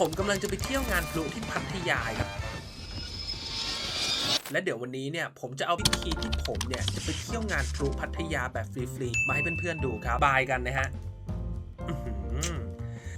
ผมกำลังจะไปเที่ยวงานพลุที่พัทยาครับ และเดี๋ยววันนี้เนี่ยผมจะเอาวิธีที่ผมเนี่ยจะไปเที่ยวงานพลุพัทยาแบบฟรีๆมาให้เพื่อนๆดูครับบายกันนะฮะ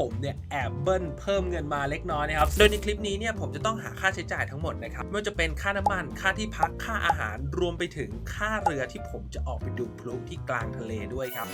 ผมเนี่ยแอบเบิ้ลเพิ่มเงินมาเล็กน้อยนะครับ โดยในคลิปนี้เนี่ยผมจะต้องหาค่าใช้จ่ายทั้งหมดนะครับไม่ว่าจะเป็นค่าน้ำมัน ค่าที่พัก ค่าอาหาร รวมไปถึงค่าเรือที่ผมจะออกไปดูพลุที่กลางทะเลด้วยครับ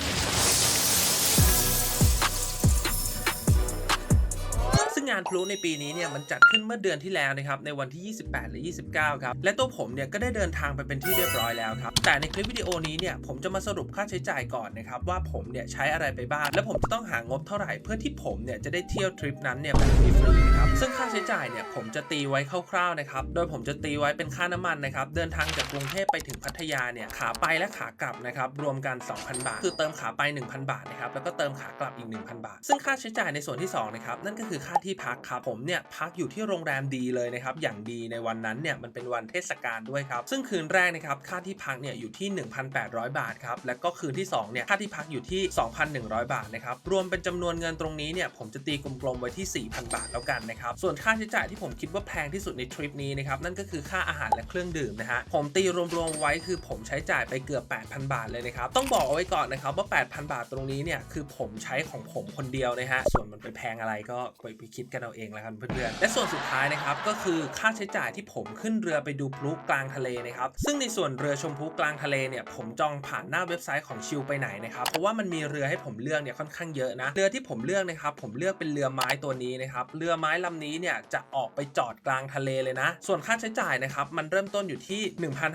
งานพลุในปีนี้เนี่ยมันจัดขึ้นเมื่อเดือนที่แล้วนะครับในวันที่ 28และ29 ครับ และตัวผมเนี่ยก็ได้เดินทางไปเป็นที่เรียบร้อยแล้วครับ แต่ในคลิปวิดีโอนี้เนี่ยผมจะมาสรุปค่าใช้จ่ายก่อนนะครับว่าผมเนี่ยใช้อะไรไปบ้าง และผมจะต้องหางบเท่าไหร่เพื่อที่ผมเนี่ยจะได้เที่ยวทริปนั้นเนี่ยแบบฟรีๆนะครับซึ่งค่าใช้จ่ายเนี่ยผมจะตีไว้คร่าวๆนะครับโดยผมจะตีไว้เป็นค่าน้ำมันนะครับเดินทางจากกรุงเทพไปถึงพัทยาเนี่ยขาไปและขากลับนะครับรวมกัน 2,000 บาท คือเติมขาไป 1,000 บาทนะครับแล้วก็เติมขากลับอีก 1,000 บาท ซึ่งค่าใช้จ่ายในส่วนที่สองนะครับนั่นก็คือค่าที่พักครับผมเนี่ยพักอยู่ที่โรงแรมดีเลยนะครับอย่างดีในวันนั้นเนี่ยมันเป็นวันเทศกาลด้วยครับซึ่งคืนแรกนะครับค่าที่พักเนี่ยอยู่ที่ 1,800 บาทครับแล้วก็คืนที่สองเนี่ยค่าที่พักอยู่ที่ 2,100 บาทนะครับรวมเป็นจำนวนเงินตรงนี้เนี่ยผมจะตีกลมๆไว้ที่ 4,000 บาทแล้วกันนะครับส่วนค่าใช้จ่ายที่ผมคิดว่าแพงที่สุดในทริปนี้นะครับนั่นก็คือค่าอาหารและเครื่องดื่มนะฮะผมตีรวมๆไว้คือผมใช้จ่ายไปเกือบ 8,000 บาทเลยนะครับต้องบอกเอาไว้ก่อนนะครับว่า 8,000 บาทตรงนี้เนี่ยคือผมใช้ของผมคนเดียวนะฮะส่วนมันไปแพงอะไรก็ไปไปคิดกันเอาเองแล้วกันเพื่อนๆ และส่วนสุดท้ายนะครับก็คือค่าใช้จ่ายที่ผมขึ้นเรือไปดูพลุกลางทะเลนะครับซึ่งในส่วนเรือชมพลุกลางทะเลเนี่ยผมจองผ่านหน้าเว็บไซต์ของชิลไปไหนนะครับเพราะว่ามันมีเรือให้ผมเลือกเนี่ยค่อนข้างเยอะนะเรือที่ผมเลือกนะครับผมเลือกเป็นเรือไม้ตัวนี้นะครับเรือไม้ลำนี้เนี่ยจะออกไปจอดกลางทะเลเลยนะ ส่วนค่าใช้จ่ายนะครับมันเริ่มต้นอยู่ที่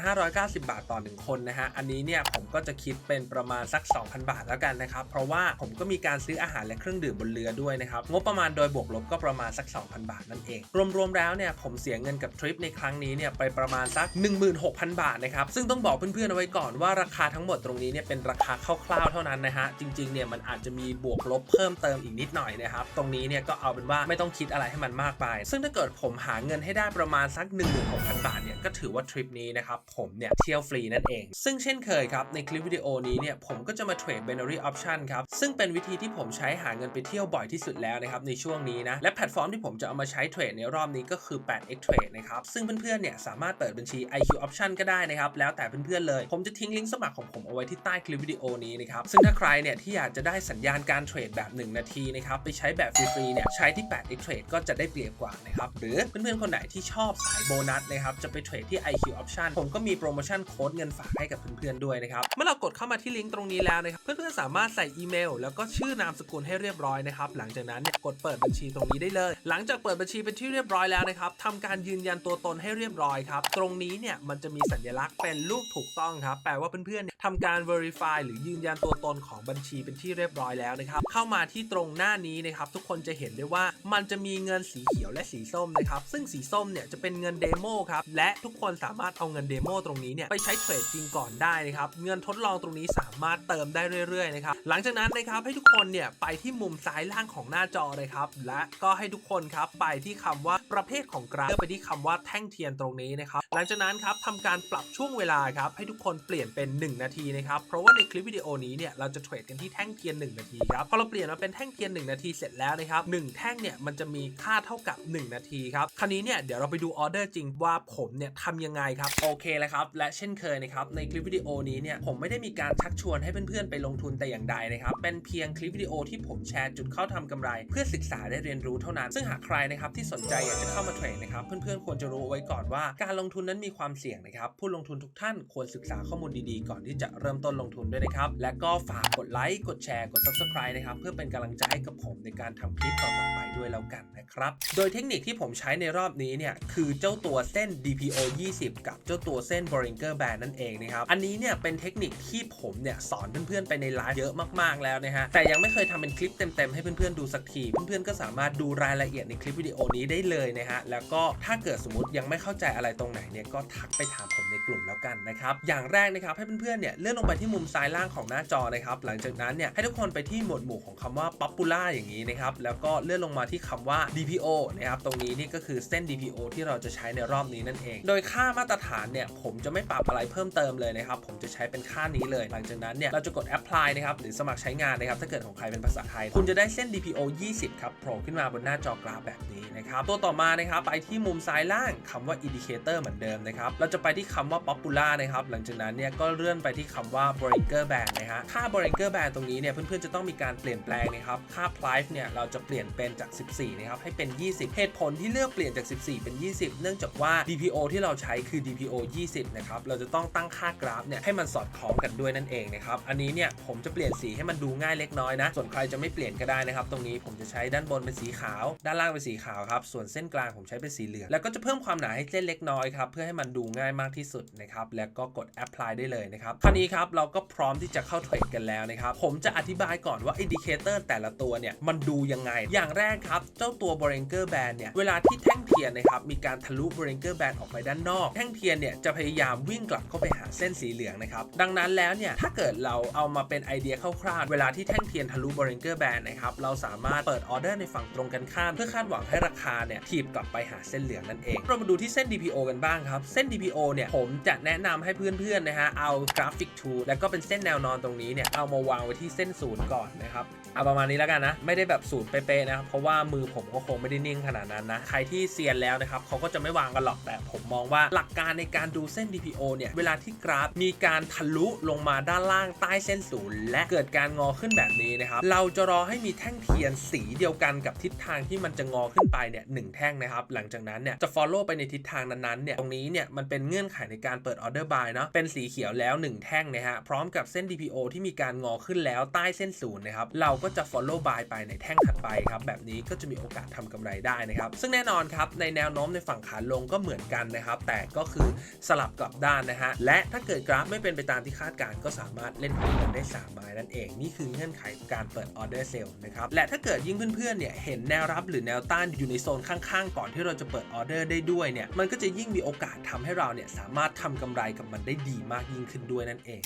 1,590 บาทต่อหนึ่งคนนะฮะอันนี้เนี่ยผมก็จะคิดเป็นประมาณสัก 2,000 บาทแล้วกันนะครับเพราะว่าผมก็มีการซื้ออาหารและเครื่องดื่มบนเรือด้วยนะครับงบประมาณโดยบวกลบก็ประมาณสัก 2,000 บาทนั่นเอง รวมๆแล้วเนี่ยผมเสียเงินกับทริปในครั้งนี้เนี่ยไปประมาณสัก 16,000 บาทนะครับซึ่งต้องบอกเพื่อนๆเอาไว้ก่อนว่าราคาทั้งหมดตรงนี้เนี่ยเป็นราคาคร่าวๆเท่านั้นนะฮะจริงๆเนี่ยมันอาจจะมีบวกลบเพิ่มเติมอีกนิดหน่อยนะครับตรงนี้เนี่ยก็เอาเป็นว่าไม่ต้องคิดอะไรให้มันมากไป ซึ่งถ้าเกิดผมหาเงินให้ได้ประมาณสัก 16,000 บาทเนี่ยก็ถือว่าทริปนี้นะครับผมเนี่ยเที่ยวฟรีนั่นเอง ซึ่งเช่นเคยครับในคลิปวิดีโอนี้เนี่ยผมก็จะมาเทรด binary option ครับซึ่งเป็นวิธีที่ผมใช้หาเงินไปเที่ยวบ่อยที่สุดแล้วนะครับในช่วงนี้นะและแพลตฟอร์มที่ผมจะเอามาใช้เทรดในรอบนี้ก็คือ 8x trade นะครับซึ่งเพื่อนๆเนี่ยสามารถเปิดบัญชี IQ option ก็ได้นะครับแล้วแต่เพื่อนๆเลย ผมจะทิ้งลิงก์สมัครของผมเอาไว้ที่ใต้คลิปวิดีโอนี้นะครับซึ่งถ้าใครเนี่ยที่อยากจะได้สัญญาณการเทรดแบบ 1 นาทีนะครับไปใช้แบบฟรีๆเนี่ยใช้ที่ 8x trade ก็จะได้เปรียบกว่านะครับหรือเพื่อนๆคนไหนที่ชอบสายโบนัสนะครับจะไปเทรดที่ IQ option ผมก็มีโปรโมชั่นโค้ดเงินฝากให้กับเพื่อนๆด้วยนะครับเมื่อเรากดเข้ามาที่ลิงก์ตรงนี้แล้วนะครับเพื่อนๆสามารถใส่อีเมล แล้วก็ชื่อนามสกุลให้เรียบร้อยนะครับหลังจากนั้นเนี่ยกดเปิดบัญชีตรงนี้ได้เลย หลังจากเปิดบัญชีเป็นที่เรียบร้อยแล้วนะครับทำการยืนยันตัวตนให้เรียบร้อยครับตรงนี้เนี่ยมันจะมีสัญลักษณ์เป็นรูปถูกต้องครับแปลว่าเพื่อนๆทำการ verify หรือยืนยันตัวตนของบัญชีเป็นที่เรียบร้อยแล้วนะครับเข้ามาที่ตรงหน้านี้นะครับทุกคนจะเห็นได้ว่ามันจะมีเงินสีเขียวและสีส้มนะครับซึ่งสีส้มเนี่ยจะเป็นเงินเดโมครับและทุกคนสามารถเอาเงินเดโมตรงนี้เนี่ยไปใช้เทรดจริงก่อนได้นะครับ เงินทดลองตรงนี้สามารถเติมได้เรื่อยๆนะครับ หลังจากนั้นนะครับให้ทุกคนเนี่ยไปที่มุมซ้ายล่างของหน้าจอเลยครับ และก็ให้ทุกคนครับไปที่คำว่าประเภทของกราฟไปที่คำว่าแท่งเทียนตรงนี้นะครับ หลังจากนั้นครับทำการปรับช่วงเวลาครับให้ทุกคนเปลี่ยนเป็น 1 นาทีนะครับ เพราะว่าในคลิปวิดีโอนี้เนี่ยเราจะเทรดกันที่แท่งเทียน 1 นาทีครับพอเราเปลี่ยนมาเป็นแท่งเทียน 1 นาทีเสร็จแล้วนะครับหนึ่งแท่งเนี่ยมันจะมีค่าเท่ากับ 1 นาทีครับคราวนี้เนี่ยเดี๋ยวเราไปดูออเดอร์จริงว่าผมเนี่ยทำยังไงครับ โอเคแล้วครับ และเช่นเคยนะครับ ในคลิปวิดีโอนี้เนี่ยผมไม่ได้มีการชักชวนให้เพื่อนๆไปลงทุนแต่อย่างใดนะครับ เป็นเพียงคลิปวิดีโอที่ผมแชร์จุดเข้าทำกำไร เพื่อศึกษาได้เรียนรู้เท่านั้น ซึ่งหากใครนะครับที่สนใจอยากจะเข้ามาเทรดนะครับ เพื่อนๆควรจะรู้ไว้ก่อนว่าการลงทุนนั้นมีความเสี่ยงนะครับ ผู้ลงทุนทุกท่านควรศึกษาข้อมูลดีๆ ก่อนที่จะเริ่มต้นลงทุนด้วยนะครับ และก็ฝากกดไลค์ กดแชร์ กด subscribe นะครับ เพื่อเป็นกำลังใจให้กับผมในการทำคลิปต่อๆไปด้วยแล้วกันนะครับ โดยเทคนิคที่ผมใช้ในรอบนี้เนี่ยคือเจ้าตัวเส้น DPO 20 กับเจ้าตัวเส้น Bollinger Band นั่นเองนะครับ อันนี้เนี่ยเป็นเทคนิคที่ผมเนี่ยสอนเพื่อนๆไปในไลฟ์เยอะมากๆแล้วนะฮะ แต่ยังไม่เคยทำเป็นคลิปเต็มๆให้เพื่อนๆดูสักที เพื่อนๆก็สามารถดูรายละเอียดในคลิปวิดีโอนี้ได้เลยนะฮะ แล้วก็ถ้าเกิดสมมติยังไม่เข้าใจอะไรตรงไหนเนี่ยก็ทักไปถามผมในกลุ่มแล้วกันนะครับ อย่างแรกนะครับให้เพื่อนๆเนี่ยเลื่อนลงไปที่มุมซ้ายล่างของหน้าจอนะครับ หลังจากนั้นเนี่ยให้ทุกคนไปที่หมวดหมู่ของคำว่า popular อย่างนี้นะครับ แล้วก็เลื่อนลงมาที่คำว่า DPO นะครับ ตรงนี้นี่ก็คือเส้น DPO ที่เราจะใช้ในรอบนี้นั่นเอง โดยค่ามาตรฐานเนี่ยผมจะไม่ปรับอะไรเพิ่มเติมเลยนะครับ ผมจะใช้เป็นค่านี้เลย หลังจากนั้นเนี่ยเราจะกด apply นะครับหรือสมัครใช้งานนะครับ ถ้าเกิดของใครเป็นภาษาไทย คุณจะได้เส้น DPO 20 ครับโผล่ขึ้นมาบนหน้าจอกราฟแบบนี้นะครับ ตัวต่อมานะครับไปที่มุมซ้ายล่างคำว่า indicator เหมือนเดิมนะครับ เราจะไปที่คำว่า popular นะครับ หลังจากนั้นเนี่ยก็เลื่อนไปที่คำว่า Bollinger Band นะฮะ ค่า Bollinger Band ตรงนี้เนี่ยเพื่อนๆจะต้องมีการเปลี่ยนแปลงนะครับ ค่า price เนี่ยเราจะเปลี่ยนเป็นจาก 14 นะครับ ให้เป็น 20 เหตุผลที่เลือกเปลี่ยนจาก 14 เป็น 20 เนื่องจากว่า DPO ที่เราใช้คือ DPO 20 นะครับ เราจะต้องตั้งค่ากราฟเนี่ยให้มันสอดคล้องกันด้วยนั่นเองนะครับ อันนี้เนี่ยผมจะเปลี่ยนสีให้มันดูง่ายเล็กน้อยนะ ส่วนใครจะไม่เปลี่ยนก็ได้นะครับ ตรงนี้ผมจะใช้ด้านบนเป็นสีขาว ด้านล่างเป็นสีขาวครับ ส่วนเส้นกลางผมใช้เป็นสีเหลือง แล้วก็จะเพิ่มความหนาให้เส้นเล็กน้อยครับ เพื่อให้มันดูง่ายมากที่สุดนะครับ แล้วก็กด apply ได้เลยนะครับคราวนี้ครับเราก็พร้อมที่จะเข้าเทรดกันแล้วนะครับ ผมจะอธิบายก่อนว่า indicator แต่ละตัวเนี่ยมันดูยังไง อย่างแรกครับ เจ้าตัว Bollinger Band เนี่ย เวลาที่แท่งเทียนนะครับมีการทะลุ Bollinger Band ออกไปด้านนอก แท่งเทียนเนี่ยจะพยายามวิ่งกลับเข้าไปหาเส้นสีเหลืองนะครับดังนั้นแล้วเนี่ยถ้าเกิดเราเอามาเป็นไอเดียคร่าวๆเวลาที่แท่งเทียนทะลุ Bollinger Band นะครับเราสามารถเปิดออเดอร์ในฝั่งตรงกันข้ามเพื่อคาดหวังให้ราคาเนี่ยถีบกลับไปหาเส้นเหลืองนั่นเองเรามาดูที่เส้น DPO กันบ้างครับเส้น DPO เนี่ยผมจะแนะนำให้เพื่อนๆนะฮะเอากราฟิกทูแล้วก็เป็นเส้นแนวนอนตรงนี้เนี่ยเอามาวางไว้ที่เส้นศูนย์ก่อนนะครับเอาประมาณนี้แล้วกันนะไม่ได้แบบศูนย์เป๊ะๆนะครับเพราะว่ามือผมก็คงไม่ได้นิ่งขนาดนั้นนะใครที่เซียนแล้วนะครับเขาก็จะไม่วางกันหรอกแต่ผมมองว่าหลักการในการดูเส้น DPO เนี่ย เวลาที่กราฟมีการทะลุลงมาด้านล่างใต้เส้นศูนย์และเกิดการงอขึ้นแบบนี้นะครับ เราจะรอให้มีแท่งเทียนสีเดียวกันกับทิศทางที่มันจะงอขึ้นไปเนี่ยหนึ่งแท่งนะครับ หลังจากนั้นเนี่ยจะ follow ไปในทิศทางนั้นๆเนี่ยตรงนี้เนี่ยมันเป็นเงื่อนไขในการเปิด order buy เนาะเป็นสีเขียวแล้วหนึ่งแท่งนะฮะพร้อมกับเส้น DPO ที่มีการงอขึ้นแล้วใต้เส้นศูนย์นะครับเราก็จะ follow buy ไปในแท่งถัดไปครับแบบนี้ก็จะมีโอกาสทำกำไรได้นะครับซึ่งแน่นอนครับในแนวโน้มในฝั่งขาลงก็เหมือนกันนะครับ แต่ก็คือสลับกลับด้านนะฮะ และถ้าเกิดกราฟไม่เป็นไปตามที่คาดการก็สามารถเล่นหุ้นกันได้3ไม้นั่นเอง นี่คือเงื่อนไขการเปิดออเดอร์เซลล์นะครับ และถ้าเกิดยิ่งเพื่อนๆ เนี่ยเห็นแนวรับหรือแนวต้านอยู่ในโซนข้างๆ ก่อนที่เราจะเปิดออเดอร์ได้ด้วยเนี่ย มันก็จะยิ่งมีโอกาสทำให้เราเนี่ยสามารถทำกำไรกับมันได้ดีมากยิ่งขึ้นด้วยนั่นเอง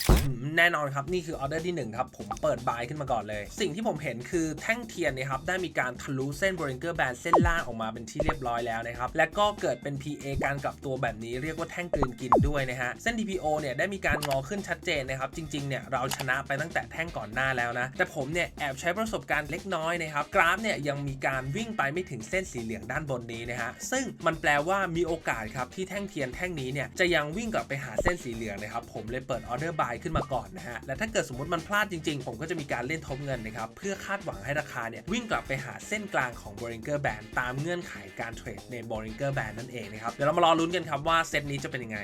แน่นอนครับนี่คือออเดอร์ที่หนึ่งครับผมเปิดบายขึ้นมาก่อนเลย สิ่งที่ผมเห็นคือแท่งเทียนเนะครับได้มีการทะลุเส้น Bollinger Band เส้นล่างออกมาเป็นที่เรียบร้อยแล้วนะครับและก็เกิดเป็น PA การกลับตัวแบบนี้เรียกว่าแท่งกลืนกินด้วยนะฮะ เส้น DPO เนี่ยได้มีการงอขึ้นชัดเจนนะครับ จริงๆ เนี่ยเราชนะไปตั้งแต่แท่งก่อนหน้าแล้วนะ แต่ผมเนี่ยแอบใช้ประสบการณ์เล็กน้อยนะครับ กราฟเนี่ยยังมีการวิ่งไปไม่ถึงเส้นสีเหลืองด้านบนนี้นะฮะ ซึ่งมันแปลว่ามีโอกาสครับที่แท่งเทียนแท่งนี้เนี่ยจะยังวิ่งกลับไปหาเส้นสีเหลืองนะครับ ผมเลยเปิดออเดอร์บายขึ้นมาก่อนนะฮะ และถ้าเกิดสมมติมันพลาดจริงๆ ผมก็จะมีการเล่นทบเงินนะครับ เพื่อคาดหวังให้ราคาเนี่ยวิ่งกลับไปหาเส้นกลางของ Bollinger Band ตามเงื่อนไขการเทรดใน Bollinger Band นั่นเองนะครับเดี๋ยวเรามารอลุ้นกันครับว่าเซตนี้จะเป็นยังไง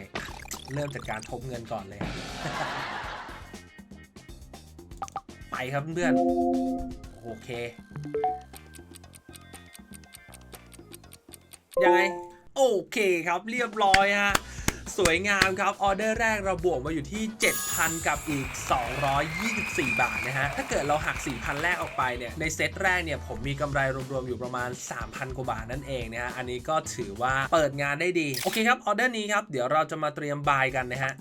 เริ่มจากการทบเงินก่อนเลย ไปครับเพื่อนโอเค ยังไง โอเคครับเรียบร้อยฮะ สวยงามครับ ออเดอร์แรกเราบวกมาอยู่ที่ 7,000 กับอีก 224 บาทนะฮะ ถ้าเกิดเราหัก 4,000 แรกออกไปเนี่ย ในเซตแรกเนี่ยผมมีกำไรรวมๆอยู่ประมาณ 3,000 กว่าบาทนั่นเองนะฮะ อันนี้ก็ถือว่าเปิดงานได้ดี โอเคครับ ออเดอร์นี้ครับ เดี๋ยวเราจะมาเตรียมบายกันนะฮะ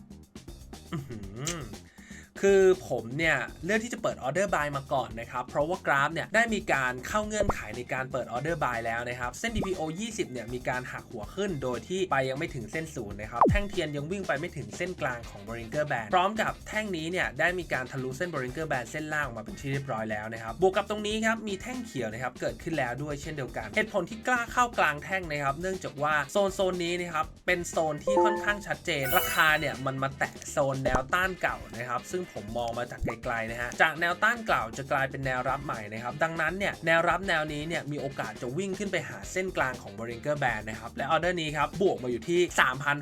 คือผมเนี่ยเลือกที่จะเปิดออเดอร์บายมาก่อนนะครับเพราะว่ากราฟเนี่ยได้มีการเข้าเงื่อนไขในการเปิดออเดอร์บายแล้วนะครับเส้น DPO 20 เนี่ยมีการหักหัวขึ้นโดยที่ไปยังไม่ถึงเส้นศูนย์นะครับแท่งเทียนยังวิ่งไปไม่ถึงเส้นกลางของ Bollinger Band พร้อมกับแท่งนี้เนี่ยได้มีการทะลุเส้น Bollinger Band เส้นล่างออกมาเป็นที่เรียบร้อยแล้วนะครับบวกกับตรงนี้ครับมีแท่งเขียวนะครับเกิดขึ้นแล้วด้วยเช่นเดียวกันเหตุผลที่กล้าเข้ากลางแท่งนะครับ เนื่องจากว่าโซนโซนนี้นะครับเป็นโซนที่ค่อนข้างชัดเจน ราคาเนี่ยมันมาแตะโซนแนวต้านเก่านะครับซึ่งผมมองมาจากไกลๆนะฮะจากแนวต้านเก่าจะกลายเป็นแนวรับใหม่นะครับดังนั้นเนี่ยแนวรับแนวนี้เนี่ยมีโอกาสจะวิ่งขึ้นไปหาเส้นกลางของ Bollinger Band นะครับและออเดอร์นี้ครับบวกมาอยู่ที่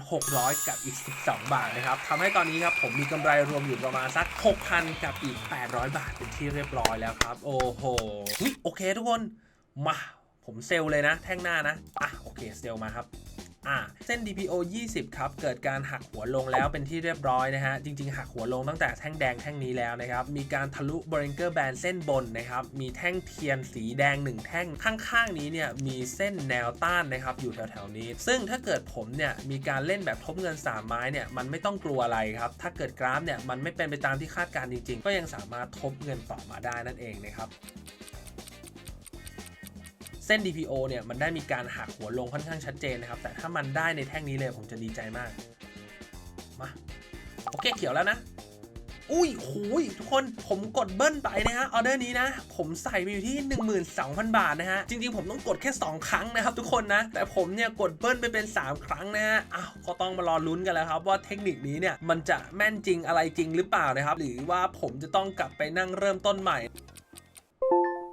3,600 กับอีก 12 บาทนะครับทำให้ตอนนี้ครับผมมีกำไรรวมอยู่ประมาณสัก 6,000 กับอีก 800 บาทเป็นที่เรียบร้อยแล้วครับ โอ้โหโอเคทุกคนมาผมเซลเลยนะ แท่งหน้านะ อะ โอเค เซลมาครับ อ่าเส้น DPO 20 ครับ เกิดการหักหัวลงแล้วเป็นที่เรียบร้อยนะฮะ จริง ๆ หักหัวลงตั้งแต่แท่งแดงแท่งนี้แล้วนะครับ มีการทะลุ Bollinger Band เส้นบนนะครับ มีแท่งเทียนสีแดง 1 แท่งข้างๆนี้เนี่ยมีเส้นแนวต้านนะครับอยู่แถวๆนี้ ซึ่งถ้าเกิดผมเนี่ยมีการเล่นแบบทบเงิน 3 ไม้เนี่ยมันไม่ต้องกลัวอะไรครับถ้าเกิดกราฟเนี่ยมันไม่เป็นไปตามที่คาดการณ์จริง ๆ ก็ยังสามารถทบเงินต่อมาได้นั่นเองนะครับ เส้น DPO เนี่ยมันได้มีการหักหัวลงค่อนข้างชัดเจนนะครับ แต่ถ้ามันได้ในแท่งนี้เลยผมจะดีใจมาก มา โอเคเขียวแล้วนะ อุ้ยโหยทุกคนผมกดเบิ้ลไปนะฮะออเดอร์นี้นะ ผมใส่ไปอยู่ที่ 12,000 บาทนะฮะ จริงๆ ผมต้องกดแค่ 2 ครั้งนะครับทุกคนนะ แต่ผมเนี่ยกดเบิ้ลไปเป็น 3 ครั้งนะฮะอ้าวก็ต้องมารอลุ้นกันแล้วครับ ว่าเทคนิคนี้เนี่ยมันจะแม่นจริงอะไรจริงหรือเปล่านะครับ หรือว่าผมจะต้องกลับไปนั่งเริ่มต้นใหม่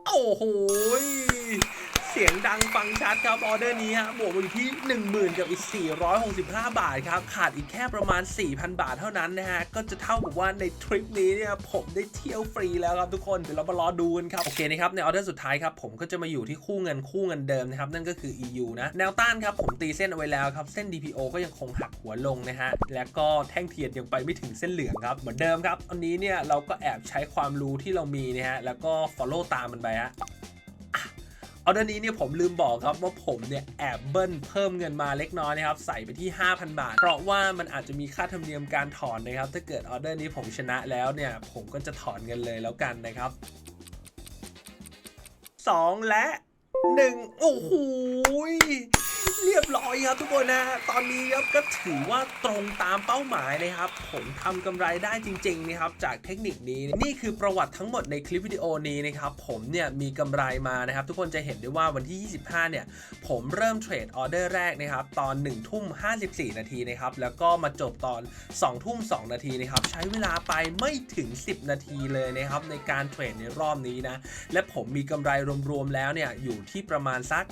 โอ้โห สียงดังฟังชัดครับออเดอร์นี้ฮะบวกมาอยู่ที่ 10,000 กับอีก 465 บาทครับ ขาดอีกแค่ประมาณ 4,000 บาทเท่านั้นนะฮะ ก็จะเท่ากับว่าในทริปนี้เนี่ยผมได้เที่ยวฟรีแล้วครับทุกคน เดี๋ยวเรามารอดูกันครับ โอเคนะครับ ในออเดอร์สุดท้ายครับ ผมก็จะมาอยู่ที่คู่เงินคู่เงินเดิมนะครับ นั่นก็คือ EU นะ แนวต้านครับ ผมตีเส้นเอาไว้แล้วครับ เส้น DPO ก็ยังคงหักหัวลงนะฮะ แล้วก็แท่งเทียนยังไปไม่ถึงเส้นเหลืองครับ เหมือนเดิมครับอันนี้เนี่ยเราก็แอบใช้ความรู้ที่เรามีนะฮะแล้วก็ follow ตามมันไปฮะ เอาด้านนี้เนี่ยผมลืมบอกครับว่าผมเนี่ยแอบเบิ้ลเพิ่มเงินมาเล็กน้อยนะครับใส่ไปที่ 5,000 บาท เพราะว่ามันอาจจะมีค่าธรรมเนียมการถอนนะครับ ถ้าเกิดออเดอร์นี้ผมชนะแล้วเนี่ยผมก็จะถอนเงินเลยแล้วกันนะครับ 2 และ 1 โอ้โห เรียบร้อยครับทุกคนนะตอนนี้ครับก็ถือว่าตรงตามเป้าหมายนะครับ ผมทำกำไรได้จริงๆนะครับจากเทคนิคนี้นี่คือประวัติทั้งหมดในคลิปวิดีโอนี้นะครับผมเนี่ยมีกำไรมานะครับ ทุกคนจะเห็นได้ว่าวันที่ 25 เนี่ย ผมเริ่มเทรดออเดอร์แรกนะครับ ตอน 1 ทุ่ม 54 นาทีนะครับ แล้วก็มาจบตอน 2 ทุ่ม 2 นาทีนะครับ ใช้เวลาไปไม่ถึง 10 นาทีเลยนะครับ ในการเทรดในรอบนี้นะ และผมมีกำไรรวมๆแล้วเนี่ยอยู่ที่ประมาณสัก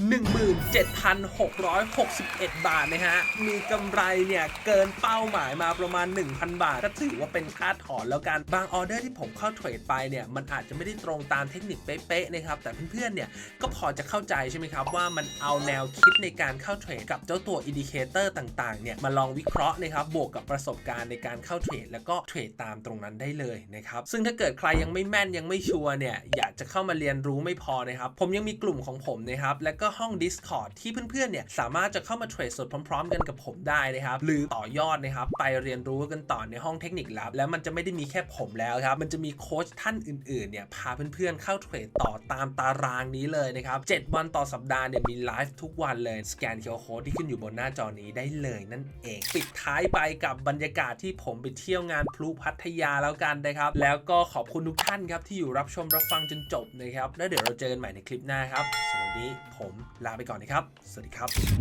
1,661 บาทนะฮะ มีกำไรเนี่ยเกินเป้าหมายมาประมาณ 1,000 บาท ก็ถือว่าเป็นค่าถอนแล้วกัน บางออเดอร์ที่ผมเข้าเทรดไปเนี่ยมันอาจจะไม่ได้ตรงตามเทคนิคเป๊ะๆนะครับ แต่เพื่อนๆเนี่ยก็พอจะเข้าใจใช่ไหมครับ ว่ามันเอาแนวคิดในการเข้าเทรดกับเจ้าตัวอินดิเคเตอร์ต่างๆเนี่ยมาลองวิเคราะห์นะครับบวกกับประสบการณ์ในการเข้าเทรดแล้วก็เทรดตามตรงนั้นได้เลยนะครับซึ่งถ้าเกิดใครยังไม่แม่นยังไม่ชัวร์เนี่ยอยากจะเข้ามาเรียนรู้ไม่พอนะครับผมยังมีกลุ่มของผมนะครับและก็ห้อง Discord ที่เพื่อนๆเนี่ยสาามารถจะเข้ามาเทรดสดพร้อม ๆ กันกับผมได้นะครับ หรือต่อยอดนะครับไปเรียนรู้กันต่อในห้องเทคนิคลับ แล้วมันจะไม่ได้มีแค่ผมแล้วครับ มันจะมีโค้ชท่านอื่นๆเนี่ยพาเพื่อนๆเข้าเทรดต่อตามตารางนี้เลยนะครับ 7 วันต่อสัปดาห์เนี่ยมีไลฟ์ทุกวันเลยสแกน QR Code ที่ขึ้นอยู่บนหน้าจอนี้ได้เลยนั่นเอง ปิดท้ายไปกับบรรยากาศที่ผมไปเที่ยวงานพลุพัทยาแล้วกันนะครับ แล้วก็ขอบคุณทุกท่านครับที่อยู่รับชมรับฟังจนจบนะครับ แล้วเดี๋ยวเราเจอกันใหม่ในคลิปหน้าครับสำหรับวันนี้ผมลาไปก่อนนะครับ สวัสดีครับ